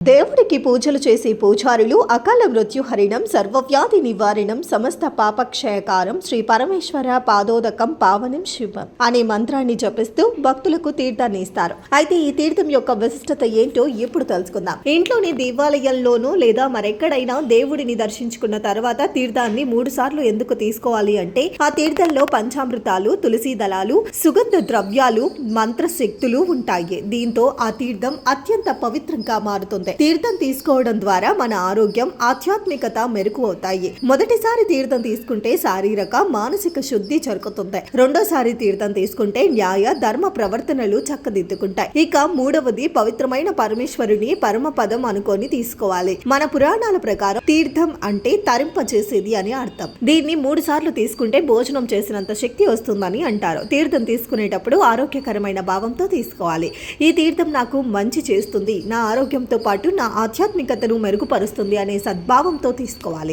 దేవుడికి పూజలు చేసే పూజారులు అకాల మృత్యుహరిణం సర్వవ్యాధి నివారణం సమస్త పాపక్షయకారం శ్రీ పరమేశ్వర పాదోదకం పావనం శివం అనే మంత్రాన్ని జపిస్తూ భక్తులకు తీర్థాన్ని ఇస్తారు అయితే ఈ తీర్థం యొక్క విశిష్టత ఏంటో ఇప్పుడు తెలుసుకుందాం. ఇంట్లోని దేవాలయంలోనూ లేదా మరెక్కడైనా దేవుడిని దర్శించుకున్న తర్వాత తీర్థాన్ని మూడు సార్లు ఎందుకు తీసుకోవాలి అంటే ఆ తీర్థంలో పంచామృతాలు తులసి దళాలు సుగంధ ద్రవ్యాలు మంత్రశక్తులు ఉంటాయి. దీంతో ఆ తీర్థం అత్యంత పవిత్రంగా మారుతుంది. తీర్థం తీసుకోవడం ద్వారా మన ఆరోగ్యం ఆధ్యాత్మికత మెరుగు అవుతాయి. మొదటిసారి తీర్థం తీసుకుంటే శారీరక మానసిక శుద్ధి జరుగుతుంది రెండోసారి తీర్థం తీసుకుంటే న్యాయ ధర్మ ప్రవర్తనలు చక్కదిద్దుకుంటాయి. ఇక మూడవది పవిత్రమైన పరమేశ్వరుని పరమ పదం అనుకొని తీసుకోవాలి. మన పురాణాల ప్రకారం తీర్థం అంటే తరింపచేసేది అని అర్థం. దీన్ని మూడు సార్లు తీసుకుంటే భోజనం చేసినంత శక్తి వస్తుందని అంటారు. తీర్థం తీసుకునేటప్పుడు ఆరోగ్యకరమైన భావంతో తీసుకోవాలి. ఈ తీర్థం నాకు మంచి చేస్తుంది. నా ఆరోగ్యంతో పాటు పాటు నా ఆధ్యాత్మికతను మెరుగుపరుస్తుంది అనే సద్భావంతో తీసుకోవాలి.